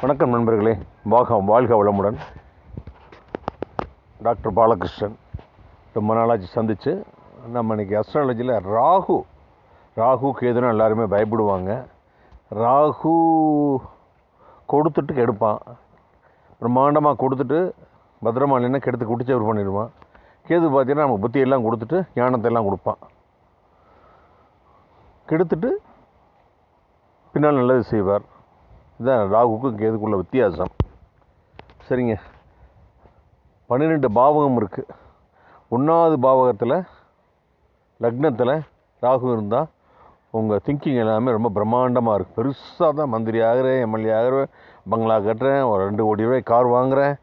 வணக்கம் நண்பர்களே. வாகம் வாழ்க வளமுடன். டாக்டர் பாலகிருஷ்ணன் ரொம்ப நாளாச்சு சந்தித்து நம்ம இன்னைக்கு அஸ்ட்ராலஜியில் ராகு ராகு கேதுன்னு எல்லாருமே பயப்படுவாங்க. ராகு கொடுத்துட்டு கெடுப்பான். பிரம்மாண்டமாக கொடுத்துட்டு பத்திரமா இல்லைன்னா கெடுத்து குடிச்சவர் பண்ணிடுவான். கேது பார்த்தீங்கன்னா நம்ம புத்தியெல்லாம் கொடுத்துட்டு ஞானத்தை எல்லாம் கொடுப்பான். கெடுத்துட்டு பின்னால் நல்லது செய்வார். இதுதான் ராகுக்கும் கேதுக்குள்ள வித்தியாசம். சரிங்க. பன்னிரெண்டு பாவகம் இருக்குது ஒன்றாவது பாவகத்தில் லக்னத்தில் ராகு இருந்தால் உங்கள் திங்கிங் எல்லாமே ரொம்ப பிரம்மாண்டமாக இருக்குது பெருசாக தான் மந்திரி ஆகிறேன் எம்எல்ஏ ஆகிறேன் பங்களா கட்டுறேன் ஒரு ரெண்டு கோடி ரூபாய் கார் வாங்குகிறேன்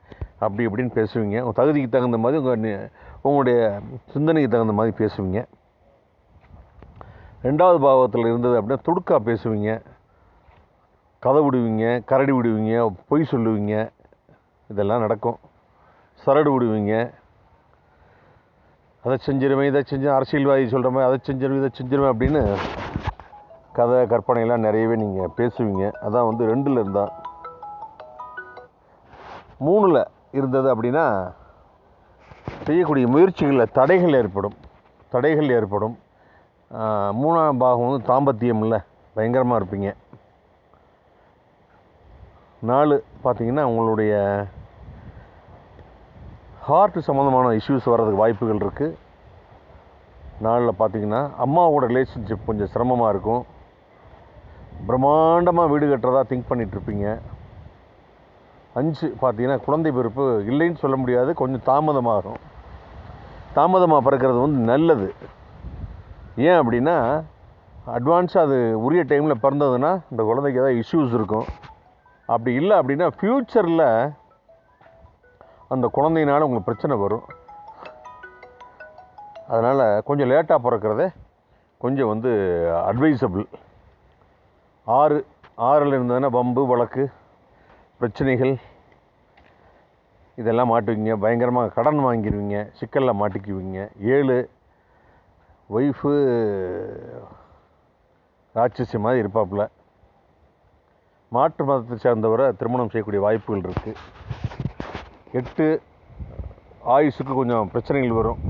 அப்படி இப்படின்னு பேசுவீங்க. உங்கள் தகுதிக்கு தகுந்த மாதிரி உங்கள் உங்களுடைய சிந்தனைக்கு தகுந்த மாதிரி பேசுவீங்க. ரெண்டாவது பாவகத்தில் இருந்தது அப்படின்னா துடுக்கா பேசுவீங்க. கதை விடுவீங்க கரடி விடுவீங்க பொய் சொல்லுவீங்க இதெல்லாம் நடக்கும். சரடு விடுவீங்க. அதை செஞ்சிருவேன் இதை செஞ்சு அரசியல்வாதி சொல்கிற மாதிரி அதை செஞ்சிருவேன் இதை செஞ்சிருவேன் அப்படின்னு கதை கற்பனைலாம் நிறையவே நீங்கள் பேசுவீங்க. அதான் வந்து ரெண்டில் இருந்தால் மூணில் இருந்தது அப்படின்னா செய்யக்கூடிய முயற்சிகளில் தடைகள் ஏற்படும். தடைகள் ஏற்படும். மூணாம் பாகம் வந்து தாம்பத்தியம் இல்லை பயங்கரமாக இருப்பீங்க. நாலு பார்த்தீங்கன்னா உங்களுடைய ஹார்ட் சம்மந்தமான இஷ்யூஸ் வர்றதுக்கு வாய்ப்புகள் இருக்குது நாளில் பார்த்தீங்கன்னா அம்மாவோட ரிலேஷன்ஷிப் கொஞ்சம் சிரமமாக இருக்கும். பிரம்மாண்டமாக வீடு கட்டுறதா திங்க் பண்ணிகிட்ருப்பீங்க அஞ்சு பார்த்தீங்கன்னா குழந்தை பிறப்பு இல்லைன்னு சொல்ல முடியாது கொஞ்சம் தாமதமாகும் தாமதமாக பிறக்கிறது வந்து நல்லது. ஏன் அப்படின்னா அட்வான்ஸாக அது உரிய டைமில் பிறந்ததுன்னா இந்த குழந்தைக்கு ஏதாவது இஷ்யூஸ் இருக்கும். அப்படி இல்லை அப்படின்னா ஃப்யூச்சரில் அந்த குழந்தையினால் உங்களுக்கு பிரச்சனை வரும். அதனால் கொஞ்சம் லேட்டாக பிறக்கிறதே கொஞ்சம் வந்து அட்வைசபிள் ஆறு ஆறில் இருந்ததுன்னா வம்பு வழக்கு பிரச்சனைகள் இதெல்லாம் மாட்டுவீங்க. பயங்கரமாக கடன் வாங்கிடுவீங்க சிக்கலில் மாட்டிக்குவீங்க. ஏழு ஒய்ஃபு ராட்சசி மாதிரி இருப்பாப்புல. மாற்று மதத்தை சேர்ந்தவரை திருமணம் செய்யக்கூடிய வாய்ப்புகள் இருக்குது எட்டு ஆயுசுக்கு கொஞ்சம் பிரச்சனைகள் வரும்.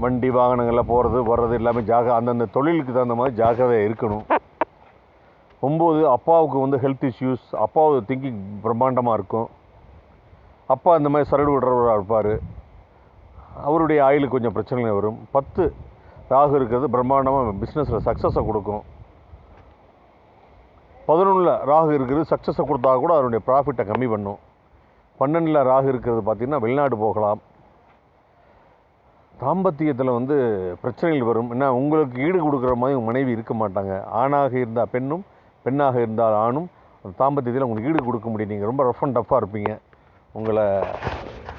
வண்டி வாகனங்கள்லாம் போகிறது வர்றது எல்லாமே ஜாக அந்தந்த தொழிலுக்கு தகுந்த மாதிரி ஜாக்கிரதையாக இருக்கணும். ஒம்பது அப்பாவுக்கு வந்து ஹெல்த் இஷ்யூஸ் அப்பாவுக்கு திங்கிங் பிரம்மாண்டமாக இருக்கும். அப்பா இந்த மாதிரி சரடு விடுறவராக இருப்பார். அவருடைய ஆயுளுக்கு கொஞ்சம் பிரச்சனைகள் வரும். பத்து ராகு இருக்கிறது பிரம்மாண்டமாக பிஸ்னஸில் சக்ஸஸை கொடுக்கும். பதினொன்றில் ராகு இருக்கிறது சக்ஸஸை கொடுத்தா கூட அதனுடைய ப்ராஃபிட்டை கம்மி பண்ணும். பன்னெண்டில் ராகு இருக்கிறது பார்த்திங்கன்னா வெளிநாடு போகலாம். தாம்பத்தியத்தில் வந்து பிரச்சனைகள் வரும். ஏன்னா உங்களுக்கு ஈடு கொடுக்குற மாதிரி உங்கள் மனைவி இருக்க மாட்டாங்க. ஆணாக இருந்தால் பெண்ணும் பெண்ணாக இருந்தால் ஆணும். அந்த தாம்பத்தியத்தில் உங்களுக்கு ஈடு கொடுக்க முடியும். நீங்கள் ரொம்ப ரஃப் அண்ட் டஃப்பாக இருப்பீங்க. உங்களை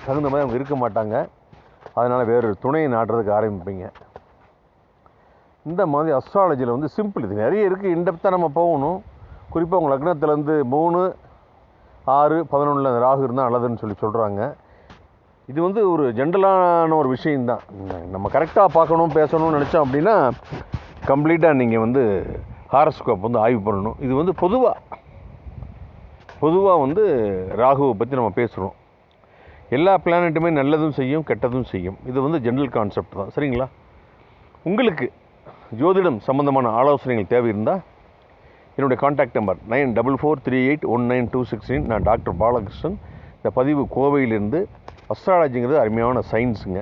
தகுந்த மாதிரி அவங்க இருக்க மாட்டாங்க. அதனால் வேறு துணையை நாடுறதுக்கு ஆரம்பிப்பீங்க. இந்த மாதிரி அஸ்ட்ராலஜியில் வந்து சிம்பிள் இது. நிறைய இருக்குது இன்டெப்த்தாக நம்ம போகணும். குறிப்பாக உங்கள் லக்னத்துலேருந்து மூணு ஆறு பதினொன்றில் ராகு இருந்தால் நல்லதுன்னு சொல்லி சொல்கிறாங்க இது வந்து ஒரு ஜென்ரலான ஒரு விஷயந்தான் நம்ம கரெக்டாக பார்க்கணும் பேசணும்னு நினச்சோம் அப்படின்னா கம்ப்ளீட்டாக நீங்கள் வந்து ஹாரஸ்கோப் வந்து ஆய்வு பண்ணணும். இது வந்து பொதுவாக பொதுவாக வந்து ராகுவை பற்றி நம்ம பேசுகிறோம் எல்லா பிளானட்டுமே நல்லதும் செய்யும் கெட்டதும் செய்யும். இது வந்து ஜென்ரல் கான்செப்ட் தான். சரிங்களா? உங்களுக்கு ஜோதிடம் சம்பந்தமான ஆலோசனைகள் தேவை இருந்தால் என்னுடைய contact number nine double four three eight one nine two sixteen நான் டாக்டர் பாலகிருஷ்ணன். இந்த பதிவு கோவையிலிருந்து அஸ்ட்ராலஜிங்கிறது அருமையான சயின்ஸுங்க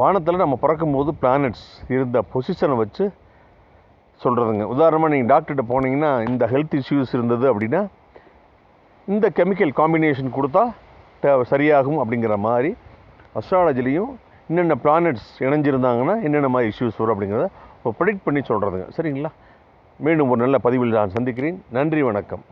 வானத்தில் நம்ம பிறக்கும்போது பிளானட்ஸ் இருந்த பொசிஷனை வச்சு சொல்கிறதுங்க உதாரணமாக நீங்கள் டாக்டர்கிட்ட போனீங்கன்னா இந்த ஹெல்த் இஷ்யூஸ் இருந்தது அப்படின்னா இந்த கெமிக்கல் காம்பினேஷன் கொடுத்தா தேவை சரியாகும் அப்படிங்கிற மாதிரி அஸ்ட்ராலஜிலையும் என்னென்ன பிளானட்ஸ் இணைஞ்சிருந்தாங்கன்னா என்னென்ன மாதிரி இஷ்யூஸ் வரும் அப்படிங்கிறத ப்ரிடிக்ட் பண்ணி சொல்கிறதுங்க சரிங்களா? மீண்டும் ஒரு நல்ல பதிவில் நான் சந்திக்கிறேன். நன்றி வணக்கம்.